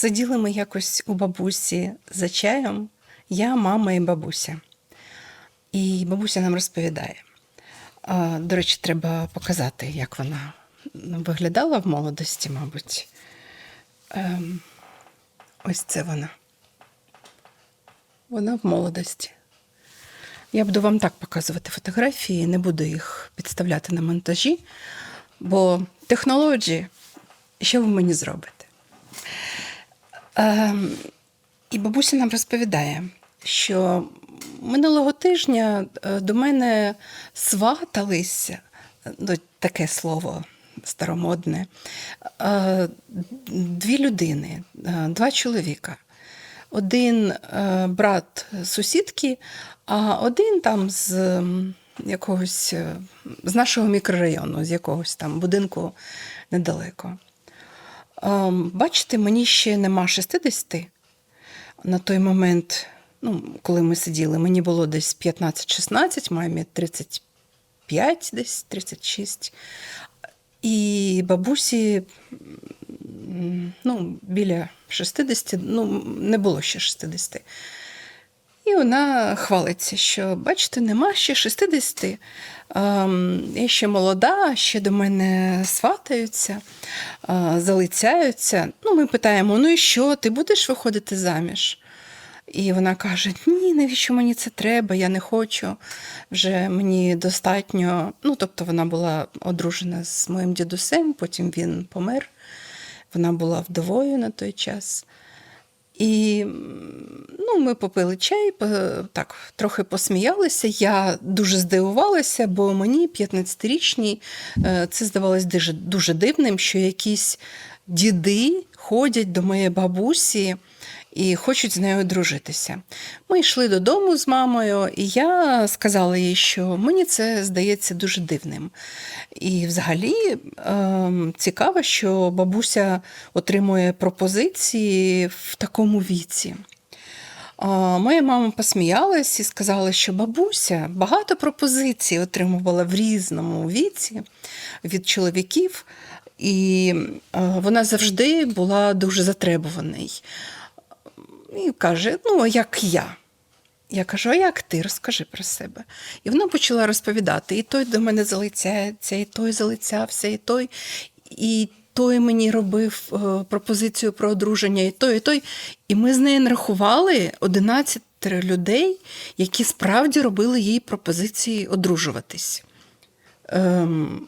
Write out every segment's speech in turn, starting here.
Сиділи ми якось у бабусі за чаєм, я, мама і бабуся. І бабуся нам розповідає. До речі, треба показати, як вона виглядала в молодості, мабуть. Ем, ось це вона. Вона в молодості. Я буду вам так показувати фотографії, не буду їх підставляти на монтажі, бо технології, що ви мені зробите? Ем, і бабуся нам розповідає, що минулого тижня е, до мене сваталися, ну, таке слово старомодне, е, дві людини, е, два чоловіка. Один брат сусідки, а один там з якогось з нашого мікрорайону, з якогось там будинку недалеко. Ем, Бачите, мені ще нема 60. На той момент, ну, коли ми сиділи, мені було десь 15-16, мамі 35, десь 36. І бабусі ну, біля 60, ну, не було ще 60. І вона хвалиться, що бачите, нема ще 60. Ем, я ще молода, ще до мене сватаються, е, залицяються. Ну, ми питаємо: ну і що, ти будеш виходити заміж? І вона каже: Ні, навіщо мені це треба? Я не хочу. Вже мені достатньо. Ну, тобто, вона була одружена з моїм дідусем, потім він помер. Вона була вдовою на той час. І ну, ми попили чай, так, трохи посміялися. Я дуже здивувалася, бо мені, 15-річній, е, це здавалось дуже, дуже дивним, що якісь діди ходять до моєї бабусі і хочуть з нею дружитися. Ми йшли додому з мамою, і я сказала їй, що мені це здається дуже дивним. І взагалі ем, цікаво, що бабуся отримує пропозиції в такому віці. Моя мама посміялась і сказала, що бабуся багато пропозицій отримувала в різному віці від чоловіків, і е, вона завжди була дуже затребуваний. І каже: ну, як я. Я кажу, а як ти? Розкажи про себе. І вона почала розповідати: і той до мене залицяється, і той залицявся, і той, і той мені робив е, пропозицію про одруження, і той, і той. І ми з нею нарахували 11 людей, які справді робили їй пропозиції одружуватись. Ем,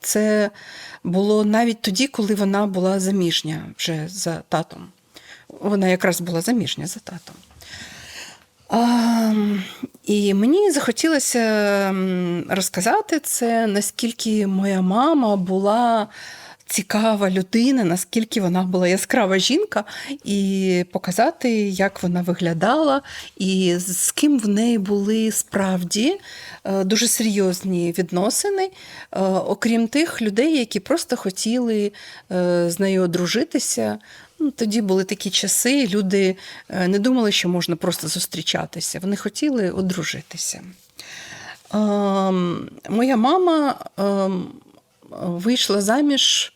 це було навіть тоді, коли вона була заміжня вже за татом. Вона якраз була заміжня за татом. А, і мені захотілося розказати це, наскільки моя мама була цікава людина, наскільки вона була яскрава жінка, і показати, як вона виглядала, і з ким в неї були справді е, дуже серйозні відносини, е, окрім тих людей, які просто хотіли е, з нею одружитися. Ну, тоді були такі часи, люди е, не думали, що можна просто зустрічатися. Вони хотіли одружитися. Ем, моя мама ем, вийшла заміж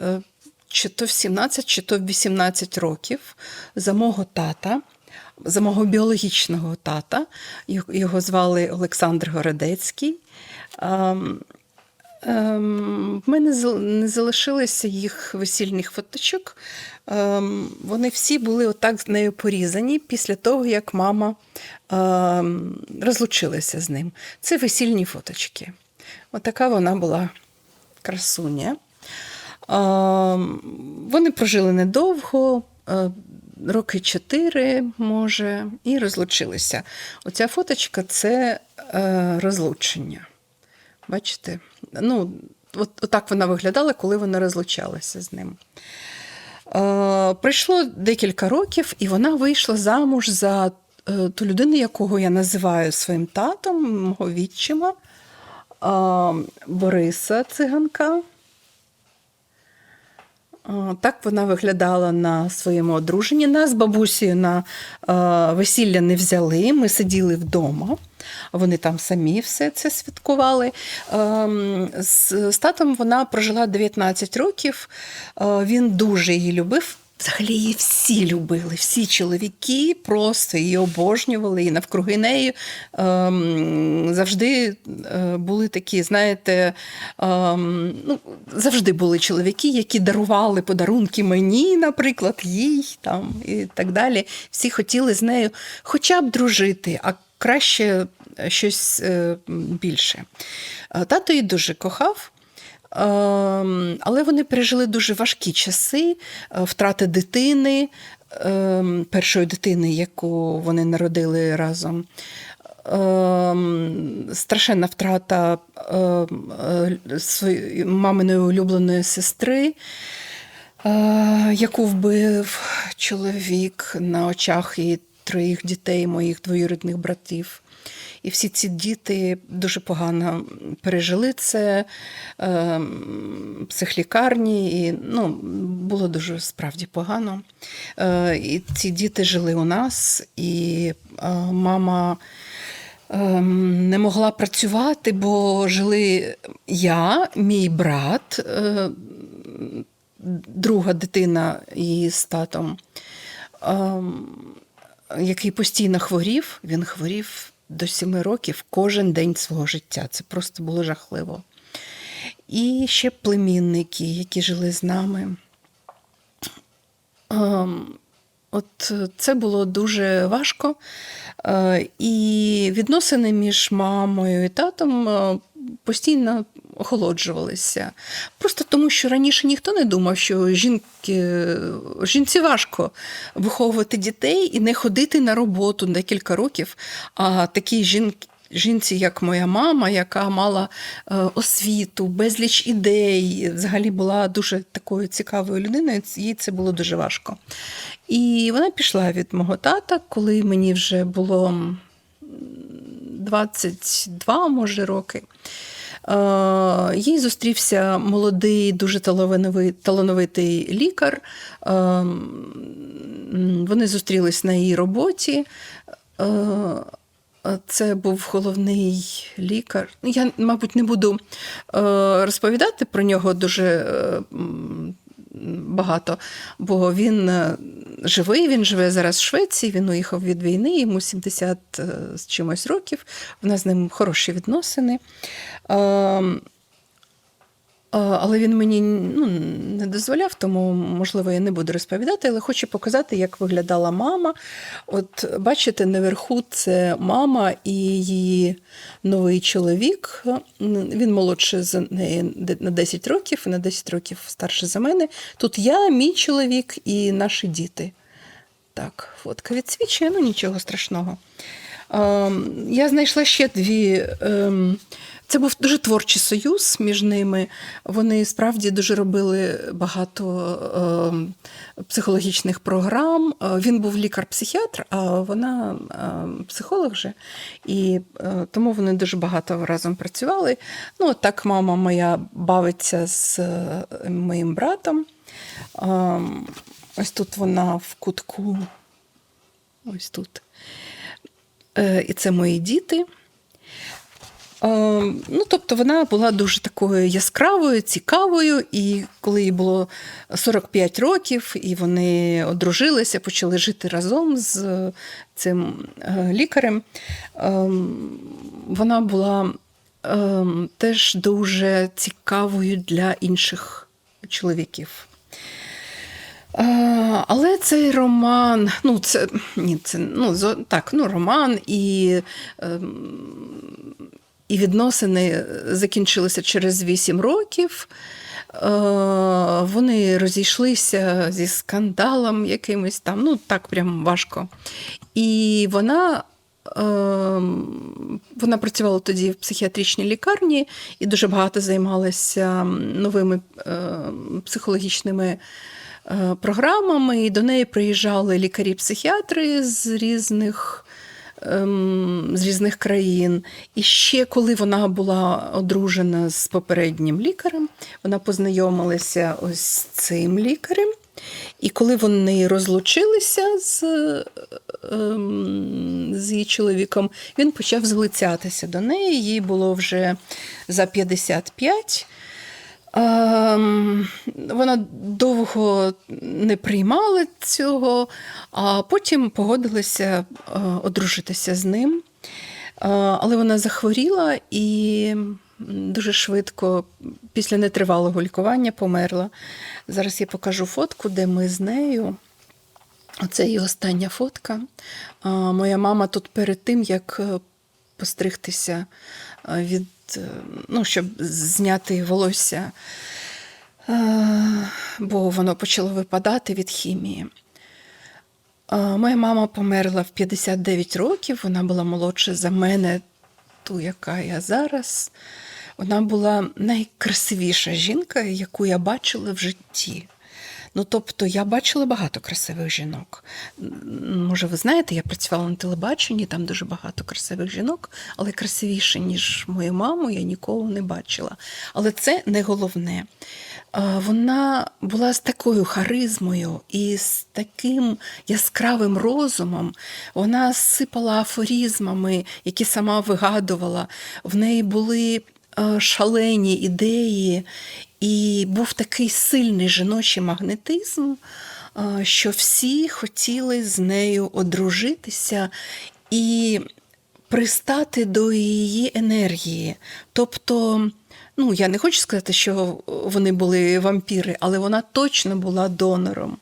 е, чи то в 17, чи то в 18 років за мого тата, за мого біологічного тата. Його- звали Олександр Городецький. Ем, в мене не залишилося їх весільних фоточок. Ем, вони всі були отак з нею порізані після того, як мама ем, розлучилася з ним. Це весільні фоточки. Отака вона була красуня. Вони прожили недовго, е, роки чотири, може, і розлучилися. Оця фоточка це е, розлучення. Бачите? Ну, от, отак вона виглядала, коли вона розлучалася з ним. Е, Прийшло декілька років, і вона вийшла замуж за е, ту людину, якого я називаю своїм татом, мого відчима, е, Бориса Циганка. Так вона виглядала на своєму одруженні. Нас бабусі на весілля не взяли. Ми сиділи вдома. Вони там самі все це святкували. З, татом вона прожила 19 років. Він дуже її любив. Взагалі її всі любили, всі чоловіки просто її обожнювали, і навкруги неї ем, завжди е, були такі, знаєте, ем, ну, завжди були чоловіки, які дарували подарунки мені, наприклад, їй там, і так далі. Всі хотіли з нею хоча б дружити, а краще щось е, більше. Е, Тато її дуже кохав. Ем, Але вони пережили дуже важкі часи е, втрати дитини, ем, першої дитини, яку вони народили разом. Ем, Страшенна втрата е, своєї маминої улюбленої сестри, е, яку вбив чоловік на очах і троїх дітей, моїх двоюрідних братів. І всі ці діти дуже погано пережили це, е, психлікарні, і ну, було дуже справді погано. Е, і ці діти жили у нас, і е, мама ем, не могла працювати, бо жили я, мій брат, е, друга дитина її з татом. Ем, який постійно хворів, він хворів до сіми років кожен день свого життя. Це просто було жахливо. І ще племінники, які жили з нами. Ем, От це було дуже важко. Е, І відносини між мамою і татом е, постійно охолоджувалися. Просто тому, що раніше ніхто не думав, що жінки, жінці важко виховувати дітей і не ходити на роботу декілька років. А такі жінки. Жінці, як моя мама, яка мала е, освіту, безліч ідей, взагалі була дуже такою цікавою людиною, їй це було дуже важко. І вона пішла від мого тата, коли мені вже було м, 22, може, роки. Е, Їй зустрівся молодий, дуже талановитий, лікар. Е, Вони зустрілись на її роботі. Е, Це був головний лікар. Я, мабуть, не буду розповідати про нього дуже багато, бо він е, живий, він живе зараз в Швеції, він уїхав від війни, йому 70 е, з чимось років. В нас з ним хороші відносини. Але він мені ну, не дозволяв, тому, можливо, я не буду розповідати, але хочу показати, як виглядала мама. От бачите, наверху це мама і її новий чоловік. Він молодший за неї на 10 років на 10 років старший за мене. Тут я, мій чоловік і наші діти. Так, фотка відсвічує, ну нічого страшного. Ем, Я знайшла ще дві. ем, Це був дуже творчий союз між ними. Вони справді дуже робили багато ем, психологічних програм. Е, Він був лікар-психіатр, а вона ем, психолог же. І е, тому вони дуже багато разом працювали. Ну, от так мама моя бавиться з е, моїм братом. Ем, Ось тут вона в кутку. Ось тут. Е, І це мої діти. Е, Ну, тобто вона була дуже такою яскравою, цікавою, і коли їй було 45 років, і вони одружилися, почали жити разом з цим е, лікарем, е, вона була теж дуже цікавою для інших чоловіків. Е, Але цей роман, ну це ні, це ну так, ну роман і, ем, і відносини закінчилися через 8 років. Е, Вони розійшлися зі скандалом якимось там, ну так прям важко. І вона. ем, Вона працювала тоді в психіатричній лікарні і дуже багато займалася новими ем, психологічними програмами, і до неї приїжджали лікарі-психіатри з різних. ем, З різних країн. І ще коли вона була одружена з попереднім лікарем, вона познайомилася ось з цим лікарем. І коли вони розлучилися з, ем, з її чоловіком, він почав злицятися до неї. Їй було вже за 55. Вона довго не приймала цього, а потім погодилася е, одружитися з ним. Е, Але вона захворіла і дуже швидко, після нетривалого лікування, померла. Зараз я покажу фотку, де ми з нею. Оце її остання фотка. Моя мама тут перед тим, як е, постригтися е, від, е, ну, щоб зняти волосся, е, бо воно почало випадати від хімії. Моя мама померла в 59 років, вона була молодша за мене, ту, яка я зараз. Вона була найкрасивіша жінка, яку я бачила в житті. Ну, тобто, я бачила багато красивих жінок. Може, ви знаєте, я працювала на телебаченні, там дуже багато красивих жінок, але красивіше, ніж мою маму, я ніколи не бачила. Але це не головне. Вона була з такою харизмою і з таким яскравим розумом. Вона сипала афоризмами, які сама вигадувала. В неї були е, шалені ідеї, і був такий сильний жіночий магнетизм, е, що всі хотіли з нею одружитися і пристати до її енергії. Тобто, ну я не хочу сказати, що вони були вампіри, але вона точно була донором.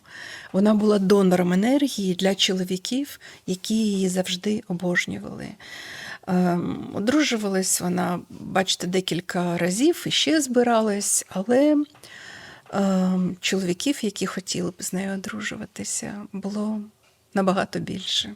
Вона була донором енергії для чоловіків, які її завжди обожнювали. Ем, Одружувалась вона, бачите, декілька разів і ще збиралась, але ем, чоловіків, які хотіли б з нею одружуватися, було набагато більше.